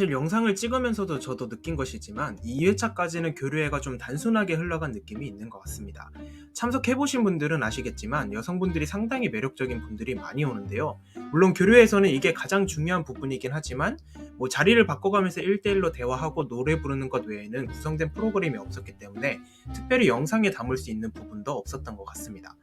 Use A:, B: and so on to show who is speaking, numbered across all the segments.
A: 사실 영상을 찍으면서도 저도 느낀 것이지만 2회차까지는 교류회가 좀 단순하게 흘러간 느낌이 있는 것 같습니다. 참석해보신 분들은 아시겠지만 여성분들이 상당히 매력적인 분들이 많이 오는데요. 물론 교류회에서는 이게 가장 중요한 부분이긴 하지만 뭐 자리를 바꿔가면서 1대1로 대화하고 노래 부르는 것 외에는 구성된 프로그램이 없었기 때문에 특별히 영상에 담을 수 있는 부분도 없었던 것 같습니다.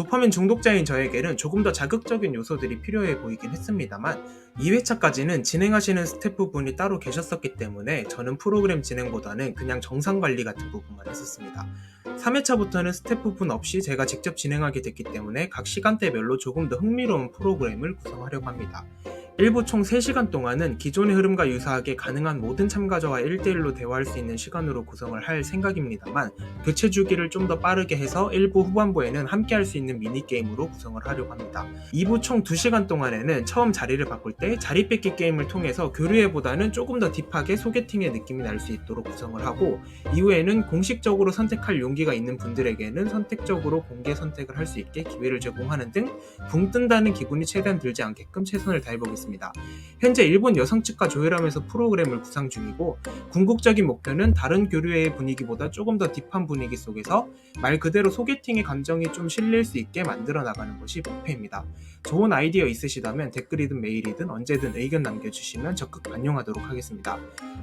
A: 도파민 중독자인 저에게는 조금 더 자극적인 요소들이 필요해 보이긴 했습니다만 2회차까지는 진행하시는 스태프분이 따로 계셨었기 때문에 저는 프로그램 진행보다는 그냥 정상 관리 같은 부분만 했었습니다. 3회차부터는 스태프분 없이 제가 직접 진행하게 됐기 때문에 각 시간대별로 조금 더 흥미로운 프로그램을 구성하려고 합니다. 1부 총 3시간 동안은 기존의 흐름과 유사하게 가능한 모든 참가자와 1대1로 대화할 수 있는 시간으로 구성을 할 생각입니다만 교체 주기를 좀 더 빠르게 해서 1부 후반부에는 함께 할 수 있는 미니게임으로 구성을 하려고 합니다. 2부 총 2시간 동안에는 처음 자리를 바꿀 때 자리 뺏기 게임을 통해서 교류회보다는 조금 더 딥하게 소개팅의 느낌이 날 수 있도록 구성을 하고 이후에는 공식적으로 선택할 용기가 있는 분들에게는 선택적으로 공개 선택을 할 수 있게 기회를 제공하는 등 붕 뜬다는 기분이 최대한 들지 않게끔 최선을 다해보겠습니다. 현재 일본 여성 측과 조율하면서 프로그램을 구상 중이고 궁극적인 목표는 다른 교류회의 분위기보다 조금 더 딥한 분위기 속에서 말 그대로 소개팅의 감정이 좀 실릴 수 있게 만들어 나가는 것이 목표입니다. 좋은 아이디어 있으시다면 댓글이든 메일이든 언제든 의견 남겨주시면 적극 반영하도록 하겠습니다.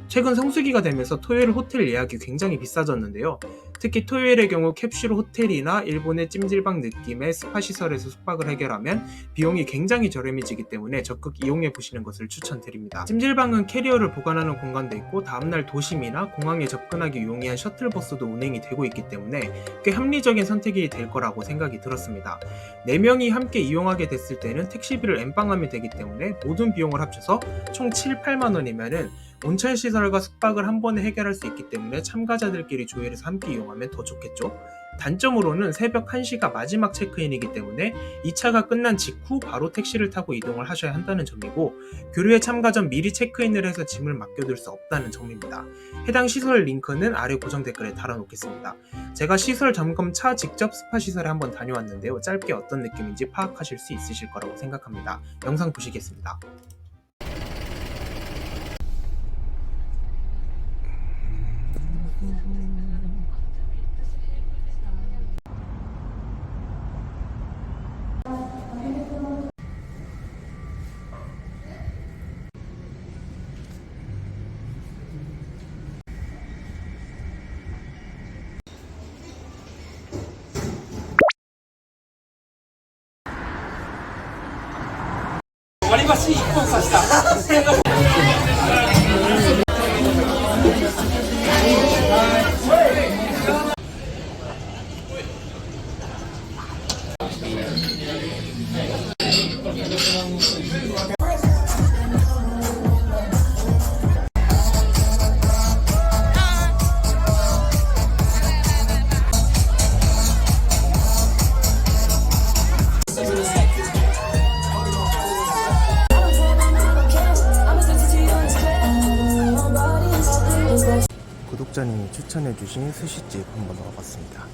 A: 최근 성수기가 되면서 토요일 호텔 예약이 굉장히 비싸졌는데요. 특히 토요일의 경우 캡슐 호텔이나 일본의 찜질방 느낌의 스파 시설에서 숙박을 해결하면 비용이 굉장히 저렴해지기 때문에 적극 이용해 보시는 것을 추천드립니다. 찜질방은 캐리어를 보관하는 공간도 있고 다음날 도심이나 공항에 접근하기 용이한 셔틀버스도 운행이 되고 있기 때문에 꽤 합리적인 선택이 될 거라고 생각이 들었습니다. 4명이 함께 이용하게 됐을 때는 택시비를 엠빵하면 되기 때문에 모든 비용을 합쳐서 총 7, 8만 원이면은 온천 시설과 숙박을 한 번에 해결할 수 있기 때문에 참가자들끼리 조율해서 함께 이용 하면 더 좋겠죠. 단점으로는 새벽 1시가 마지막 체크인이기 때문에 2차가 끝난 직후 바로 택시를 타고 이동을 하셔야 한다는 점이고 교류에 참가 전 미리 체크인을 해서 짐을 맡겨둘 수 없다는 점입니다. 해당 시설 링크는 아래 고정 댓글에 달아놓겠습니다. 제가 시설 점검차 직접 스파 시설에 한번 다녀왔는데요. 짧게 어떤 느낌인지 파악하실 수 있으실 거라고 생각합니다. 영상 보시겠습니다. 割り箸一本刺した。 구독자님이 추천해주신 스시집 한번 와봤습니다.